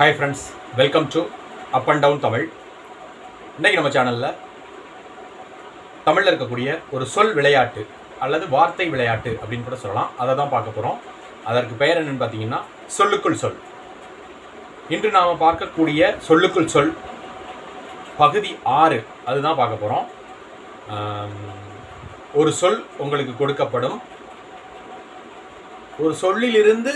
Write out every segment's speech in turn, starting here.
Hi friends welcome to up and down Tamil இன்றைக்கி நம்ம சேனலில் தமிழில் இருக்கக்கூடிய ஒரு சொல் விளையாட்டு அல்லது வார்த்தை விளையாட்டு அப்படின்னு கூட சொல்லலாம். அதை தான் பார்க்க போகிறோம் அதற்கு பெயர் என்னன்னு பார்த்தீங்கன்னா சொல்லுக்குள் சொல். இன்று நாம் பார்க்கக்கூடிய சொல்லுக்குள் சொல் பகுதி ஆறு. அதுதான் பார்க்க போகிறோம் ஒரு சொல் உங்களுக்கு கொடுக்கப்படும். ஒரு சொல்லிலிருந்து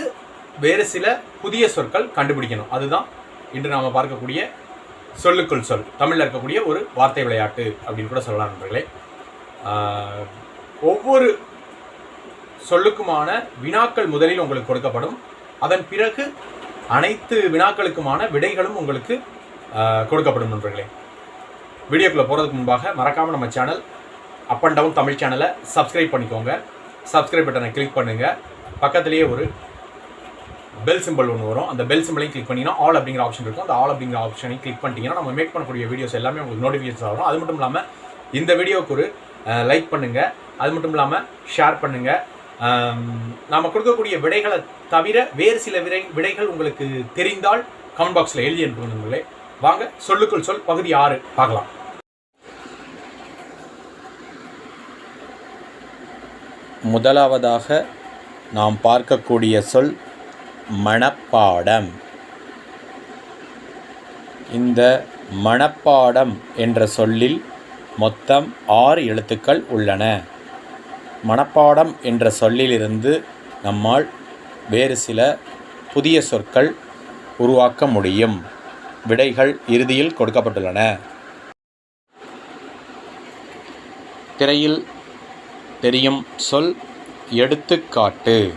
வேறு சில புதிய சொற்கள் கண்டுபிடிக்கணும். அதுதான் இன்று நாம் பார்க்கக்கூடிய சொல்லுக்குள் சொல். தமிழில் இருக்கக்கூடிய ஒரு வார்த்தை விளையாட்டு அப்படின்னு கூட சொல்லலாம் நண்பர்களே. ஒவ்வொரு சொல்லுக்குமான வினாக்கள் முதலில் உங்களுக்கு கொடுக்கப்படும். அதன் பிறகு அனைத்து வினாக்களுக்குமான விடைகளும் உங்களுக்கு கொடுக்கப்படும் நண்பர்களே. வீடியோக்குள்ளே போகிறதுக்கு முன்பாக மறக்காமல் நம்ம channel up and down Tamil சேனலை சப்ஸ்கிரைப் பண்ணிக்கோங்க. சப்ஸ்கிரைப் பட்டனை கிளிக் பண்ணுங்கள் பக்கத்துலேயே ஒரு பெல் சிம்பிள் ஒன்று வரும். அந்த பெல் சிம்பிளையும் கிளிக் பண்ணிங்கன்னா ஆல் அப்படிங்கிற ஆப்ஷன் இருக்கும். அந்த ஆல் அப்படிங்கிற ஆப்ஷனையும் கிளிக் பண்ணிட்டீங்கன்னா நம்ம மேக் பண்ணக்கூடிய வீடியோஸ் எல்லாமே உங்களுக்கு நோட்டிஃபிகேஷன் வரும். அது மட்டும் இல்லாமல் இந்த வீடியோவுக்கு ஒரு லைக் பண்ணுங்கள் அது மட்டும் இல்லாமல் ஷேர் பண்ணுங்கள் நாம் கொடுக்கக்கூடிய விடைகளை தவிர வேறு சில விடை விடைகள் உங்களுக்கு தெரிந்தால் கமெண்ட் பாக்ஸில் எழுதி அனுப்புங்களே வாங்க சொல்லுக்குள் சொல் பகுதி ஆறு பார்க்கலாம். முதலாவதாக நாம் பார்க்கக்கூடிய சொல் மணப்பாடம் இந்த மணப்பாடம் என்ற சொல்லில் மொத்தம் ஆறு எழுத்துக்கள் உள்ளன. மணப்பாடம் என்ற சொல்லிலிருந்து நம்மால் வேறு சில புதிய சொற்கள் உருவாக்க முடியும். விடைகள் இறுதியில் கொடுக்கப்பட்டுள்ளன. திரையில் தெரியும் சொல் எடுத்துக்காட்டு.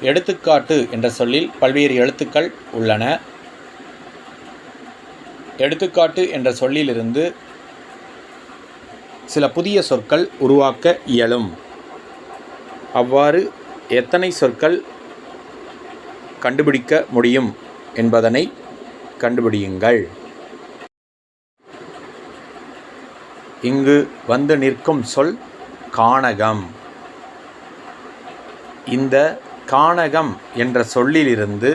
எடுத்துக்காட்டு என்ற சொல்லில் பல்வேறு எழுத்துக்கள் உள்ளன. எடுத்துக்காட்டு என்ற சொல்லிலிருந்து சில புதிய சொற்கள் உருவாக்க இயலும். அவ்வாறு எத்தனை சொற்கள் கண்டுபிடிக்க முடியும் என்பதனை கண்டுபிடியுங்கள். இங்கு வந்து நிற்கும் சொல் கானகம். இந்த கானகம் என்ற சொல்லிலிருந்து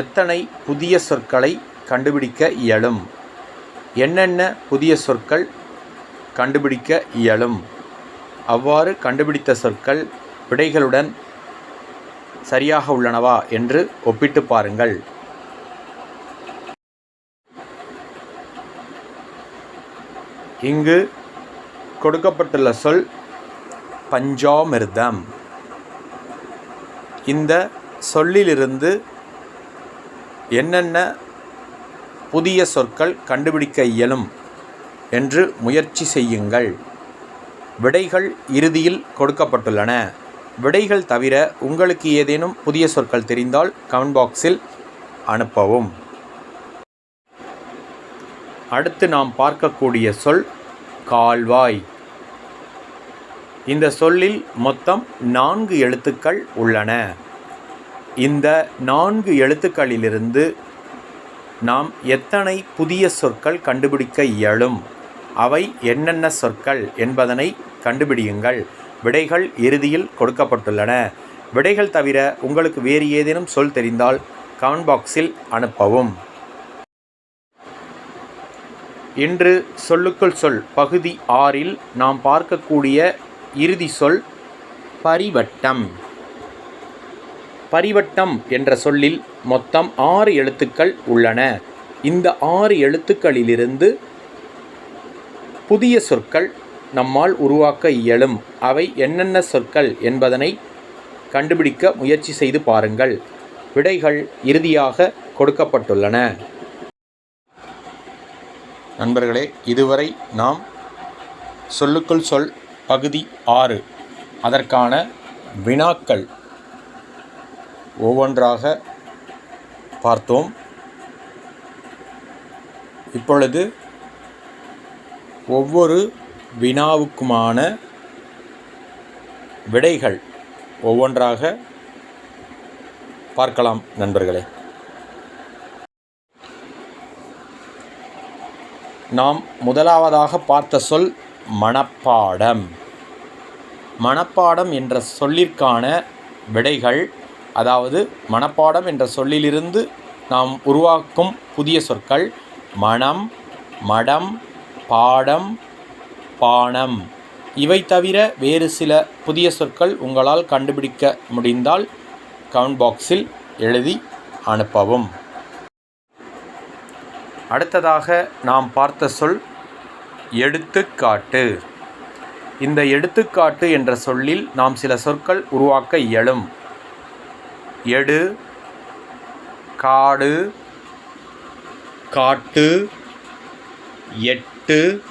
எத்தனை புதிய சொற்களை கண்டுபிடிக்க இயலும்? என்னென்ன புதிய சொற்கள் கண்டுபிடிக்க இயலும்? அவ்வாறு கண்டுபிடித்த சொற்கள் விடைகளுடன் சரியாக உள்ளனவா என்று ஒப்பிட்டு பாருங்கள். இங்கு கொடுக்கப்பட்டுள்ள சொல் பஞ்சாமிர்தம். இந்த சொல்லிலிருந்து என்னென்ன புதிய சொற்கள் கண்டுபிடிக்க இயலும் என்று முயற்சி செய்யுங்கள். விடைகள் இறுதியில் கொடுக்கப்பட்டுள்ளன. விடைகள் தவிர உங்களுக்கு ஏதேனும் புதிய சொற்கள் தெரிந்தால் கமெண்ட் பாக்ஸில் அனுப்பவும். அடுத்து நாம் பார்க்கக்கூடிய சொல் கால்வாய். இந்த சொல்லில் மொத்தம் நான்கு எழுத்துக்கள் உள்ளன. இந்த நான்கு எழுத்துக்களிலிருந்து நாம் எத்தனை புதிய சொற்கள் கண்டுபிடிக்க இயலும்? அவை என்னென்ன சொற்கள் என்பதனை கண்டுபிடியுங்கள். விடைகள் இறுதியில் கொடுக்கப்பட்டுள்ளன. விடைகள் தவிர உங்களுக்கு வேறு ஏதேனும் சொல் தெரிந்தால் கமெண்ட் பாக்ஸில் அனுப்பவும். இன்று சொல்லுக்குள் சொல் பகுதி ஆறில் நாம் பார்க்கக்கூடிய இறுதி சொல் பரிவட்டம். பரிவட்டம் என்ற சொல்லில் மொத்தம் ஆறு எழுத்துக்கள் உள்ளன. இந்த ஆறு எழுத்துக்களிலிருந்து புதிய சொற்கள் நம்மால் உருவாக்க இயலும். அவை என்னென்ன சொற்கள் என்பதனை கண்டுபிடிக்க முயற்சி செய்து பாருங்கள். விடைகள் இறுதியாக கொடுக்கப்பட்டுள்ளன. நண்பர்களே இதுவரை நாம் சொல்லுக்குள் சொல் பகுதி ஆறு. அதற்கான வினாக்கள் ஒவ்வொன்றாக பார்த்தோம். இப்பொழுது ஒவ்வொரு வினாவுக்குமான விடைகள் ஒவ்வொன்றாக பார்க்கலாம் நண்பர்களே. நாம் முதலாவதாக பார்த்த சொல் மனப்பாடம். மனப்பாடம் என்ற சொல்லிற்கான விடைகள் அதாவது மனப்பாடம் என்ற சொல்லிலிருந்து நாம் உருவாக்கும் புதிய சொற்கள் மனம் மடம் பாடம் பானம். இவை தவிர வேறு சில புதிய சொற்கள் உங்களால் கண்டுபிடிக்க முடிந்தால் கமெண்ட் பாக்ஸில் எழுதி அனுப்பவும். அடுத்ததாக நாம் பார்த்த சொல் எடுத்துக்காட்டு. இந்த எடுத்துக்காட்டு என்ற சொல்லில் நாம் சில சொற்கள் உருவாக்க இயலும். எடு காடு காட்டு எட்டு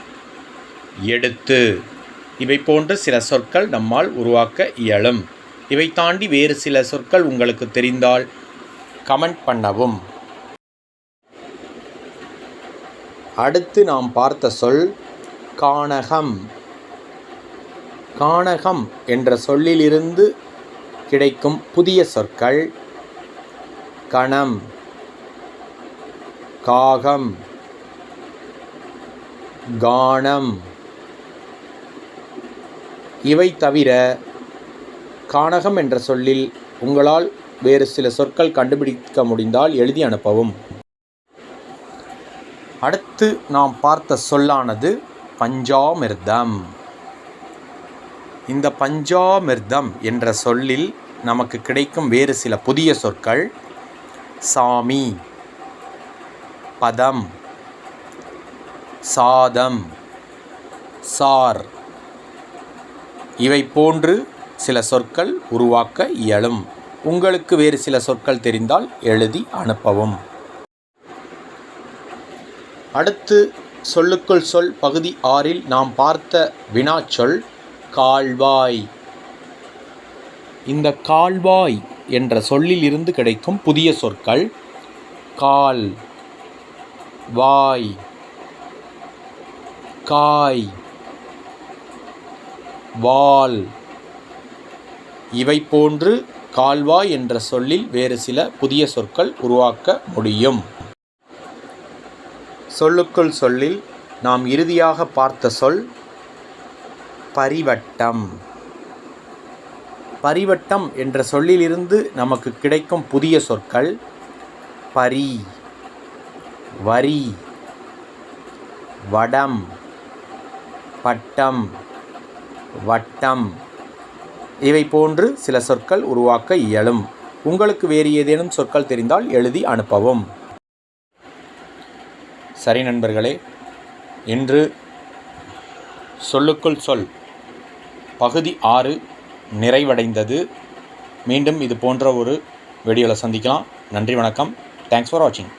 எடுத்து. இவை போன்ற சில சொற்கள் நம்மால் உருவாக்க இயலும். இவை தாண்டி வேறு சில சொற்கள் உங்களுக்கு தெரிந்தால் கமெண்ட் பண்ணவும். அடுத்து நாம் பார்த்த சொல் கானகம். கானகம் என்ற சொல்லிலிருந்து கிடைக்கும் புதிய சொற்கள் கணம் காகம் கானம். இவை தவிர கானகம் என்ற சொல்லில் உங்களால் வேறு சில சொற்கள் கண்டுபிடிக்க முடிந்தால் எழுதி அனுப்பவும். அடுத்து நாம் பார்த்த சொல்லானது பஞ்சாமிர்தம். இந்த பஞ்சாமிர்தம் என்ற சொல்லில் நமக்கு கிடைக்கும் வேறு சில புதிய சொற்கள் சாமி பதம் சாதம் சார். இவை போன்று சில சொற்கள் உருவாக்க இயலும். உங்களுக்கு வேறு சில சொற்கள் தெரிந்தால் எழுதி அனுப்பவும். அடுத்து சொல்லுக்குள் சொல் பகுதி ஆறில் நாம் பார்த்த வினாச்சொல் கால்வாய் இந்த கால்வாய் என்ற சொல்லில் இருந்து கிடைக்கும் புதிய சொற்கள் கால் வாய் காய் வால் இவை போன்று கால்வாய் என்ற சொல்லில் வேறு சில புதிய சொற்கள் உருவாக்க முடியும். சொல்லுக்குள் சொல்லில் நாம் இறுதியாக பார்த்த சொல் பரிவட்டம். பரிவட்டம் என்ற சொல்லிலிருந்து நமக்கு கிடைக்கும் புதிய சொற்கள் பரி வரி வடம் பட்டம் வட்டம். இவை போன்று சில சொற்கள் உருவாக்க இயலும். உங்களுக்கு வேறு ஏதேனும் சொற்கள் தெரிந்தால் எழுதி அனுப்பவும். சரி நண்பர்களே இன்று சொல்லுக்குள் சொல். பகுதி ஆறு நிறைவடைந்தது. மீண்டும் இது போன்ற ஒரு வீடியோவில் சந்திக்கலாம். நன்றி வணக்கம். தேங்க்ஸ் ஃபார் வாட்சிங்